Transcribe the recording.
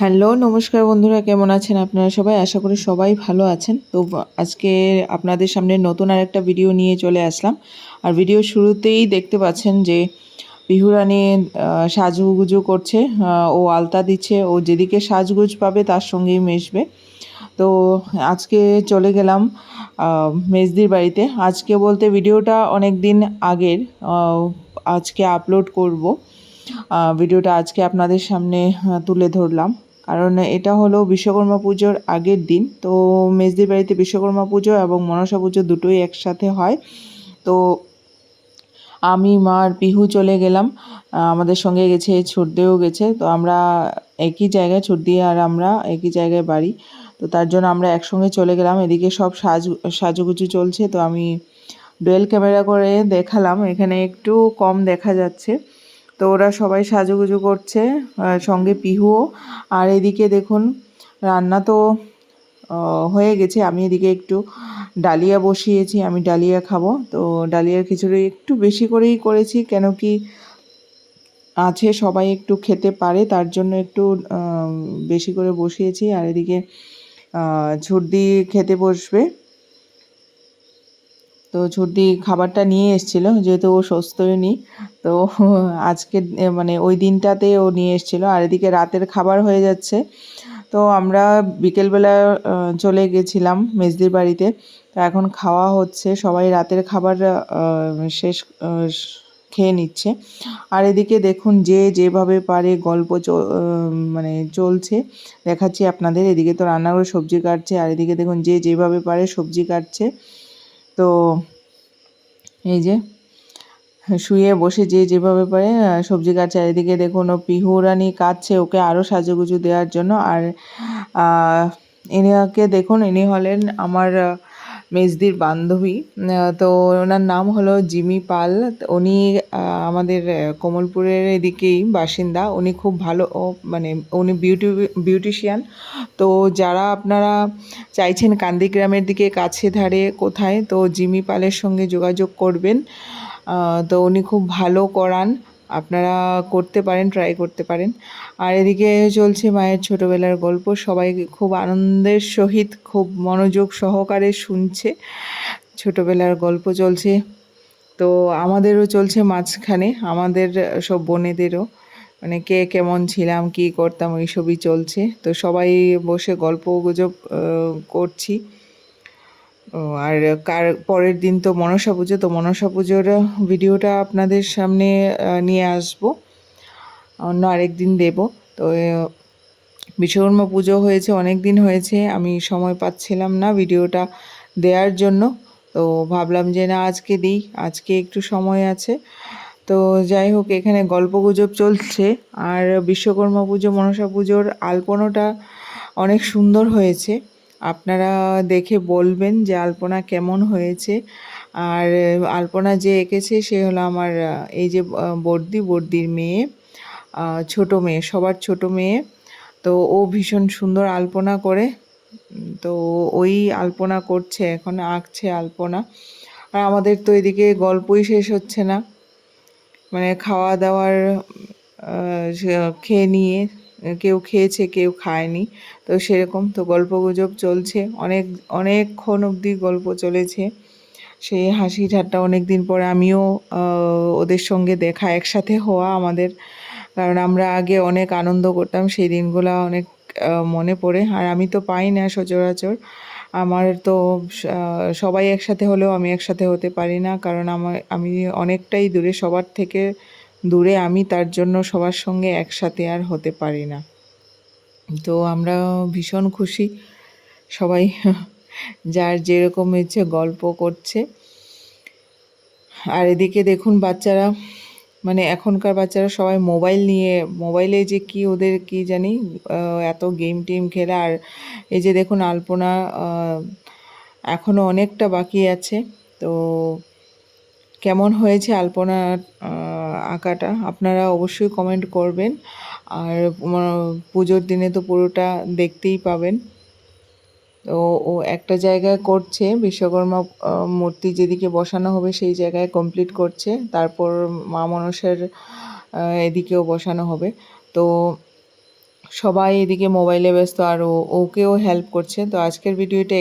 Hello, নমস্কার বন্ধুরা, কেমন আছেন আপনারা সবাই? আশা করি সবাই ভালো আছেন। তো আজকে আপনাদের সামনে নতুন আর একটা ভিডিও নিয়ে চলে আসলাম। আর ভিডিও শুরুতেই দেখতে পাচ্ছেন যে বিহুরানি সাজুগুজু করছে ও আলতা দিচ্ছে, ও যেদিকে সাজগুজ পাবে তার সঙ্গেই মেশবে। তো আজকে চলে গেলাম মেজদির বাড়িতে। আজকে বলতে ভিডিওটা অনেক দিন আগের আজকে আপলোড করব। ভিডিওটা আজকে আপনাদের সামনে তুলে ধরলাম। কারণ এটা হলো বিশ্বকর্মা পুজোর আগের দিন। তো মেজদির বাড়িতে বিশ্বকর্মা পুজো এবং মনসা পুজো দুটোই একসাথে হয়। তো আমি মার পিহু চলে গেলাম। আমাদের সঙ্গে গেছে ছুটদেও গেছে। তো আমরা একই জায়গায় দিয়ে আর আমরা একই জায়গায় বাড়ি। তো তার জন্য আমরা একসঙ্গে চলে গেলাম। এদিকে সব সাজ, সাজুগুজু চলছে। তো আমি ডুয়েল ক্যামেরা করে দেখালাম। এখানে একটু কম দেখা যাচ্ছে। তো ওরা সবাই সাজুগুজু করছে সঙ্গে পিহুও। আর এদিকে দেখুন, রান্না তো হয়ে গেছে। আমি এদিকে একটু ডালিয়া বসিয়েছি, আমি ডালিয়া খাব। তো ডালিয়ার খিচুড়ি একটু বেশি করেই করেছি, কেন কি আছে, সবাই একটু খেতে পারে, তার জন্য একটু বেশি করে বসিয়েছি। আর এদিকে ঝুড়দি খেতে বসবে। তো ছুটি খাবারটা নিয়ে এসেছিল, যেহেতু ও সুস্থই তো আজকে মানে ওই দিনটাতে ও নিয়ে এসেছিল। আর এদিকে রাতের খাবার হয়ে যাচ্ছে। তো আমরা বিকেলবেলা চলে গেছিলাম মেজদির বাড়িতে। তো এখন খাওয়া হচ্ছে, সবাই রাতের খাবার শেষ খেয়ে নিচ্ছে। আর এদিকে দেখুন, যে যেভাবে পারে গল্প মানে চলছে, দেখাচ্ছি আপনাদের। এদিকে তো রান্না করে সবজি কাটছে, আর এদিকে দেখুন, যে যেভাবে পারে সবজি কাটছে। তো এই যে, শুয়ে বসে যে যেভাবে পারে সবজি গাছ চারিদিকে দেখুন, ও পিহুরানি কাঁদছে ওকে আরও সাজুগুজু দেওয়ার জন্য। আর ইনিকে দেখুন, ইনি হলেন আমার মেজদির বান্ধবী। তো ওনার নাম হলো জিমি পাল। উনি আমাদের কমলপুরের এদিকেই বাসিন্দা। উনি খুব ভালো মানে উনি বিউটি, বিউটিশিয়ান। তো যারা আপনারা চাইছেন কান্দি গ্রামের দিকে কাছে ধারে কোথায়, তো জিমি পালের সঙ্গে যোগাযোগ করবেন। তো উনি খুব ভালো করান। আপনারা করতে পারেন ট্রাই করতে পারেন। আর এদিকে চলছে মায়ের ছোটোবেলার গল্প। সবাই খুব আনন্দের সহিত, খুব মনোযোগ সহকারে শুনছে। ছোটোবেলার গল্প চলছে। তো আমাদেরও চলছে মাঝখানে, আমাদের সব বোনেদেরও। মানে কে কেমন ছিলাম, কি করতাম, ওইসবই চলছে। তো সবাই বসে গল্প গুজব করছি। ও, আর কার, পরের দিন তো মনসা পুজো, তো মনসা পুজোর ভিডিওটা আপনাদের সামনে নিয়ে আসব। অন্য আরেক দিন দেব। তো বিশ্বকর্মা পুজো হয়েছে, অনেক দিন হয়েছে, আমি সময় পাচ্ছিলাম না ভিডিওটা দেওয়ার জন্য। তো ভাবলাম যে না, আজকে দিই, আজকে একটু সময় আছে। তো যাই হোক, এখানে গল্প গুজব চলছে, আর বিশ্বকর্মা পুজো, মনসা পুজোর আলপনাটা অনেক সুন্দর হয়েছে। আপনারা দেখে বলবেন যে আলপনা কেমন হয়েছে। আর আলপনা যে এঁকেছে সে হলো আমার, এই যে বর্দি, বর্দির মেয়ে ছোট মেয়ে, সবার ছোট মেয়ে। তো ও ভীষণ সুন্দর আলপনা করে। তো ওই আলপনা করছে, এখন আঁকছে আলপনা। আর আমাদের তো এদিকে গল্পই শেষ হচ্ছে না। মানে খাওয়া দাওয়ার খেয়ে নিয়ে কেউ খেয়েছে, কেউ খায়নি। তো সেরকম তো গল্প গুজব চলছে। অনেক, অনেকক্ষণ অবধি গল্প চলেছে। সেই হাসি ঠাট্টা অনেক দিন পরে আমিও ওদের সঙ্গে দেখা, একসাথে হওয়া আমাদের। কারণ আমরা আগে অনেক আনন্দ করতাম, সেই দিনগুলো অনেক মনে পড়ে। আর আমি তো পাই না সচরাচর। আমার তো সবাই একসাথে হলেও আমি একসাথে হতে পারি না। কারণ আমার, আমি অনেকটাই দূরে, সবার থেকে দূরে আমি তার জন্য সবার সঙ্গে একসাথে আর হতে পারি না। তো আমরা ভীষণ খুশি। সবাই যার যেরকম ইচ্ছে গল্প করছে। আর এদিকে দেখুন বাচ্চারা মানে এখনকার বাচ্চারা সবাই মোবাইল নিয়ে, মোবাইলে যে কি ওদের কি জানি এত গেম টেম খেলে। আর এই যে দেখুন আলপনা এখনও অনেকটা বাকি আছে। তো কেমন হয়েছে আলপনা আঁকাটা আপনারা অবশ্যই কমেন্ট করবেন। আর পুজোর দিনে তো পুরোটা দেখতেই পাবেন। তো ও একটা জায়গায় করছে, বিশ্বকর্মা মূর্তি যেদিকে বসানো হবে সেই জায়গায় কমপ্লিট করছে। তারপর মা মনসার এদিকেও বসানো হবে। তো সবাই এদিকে মোবাইলে ব্যস্ত, আর ওকেও হেল্প করছে। তো আজকের ভিডিওটা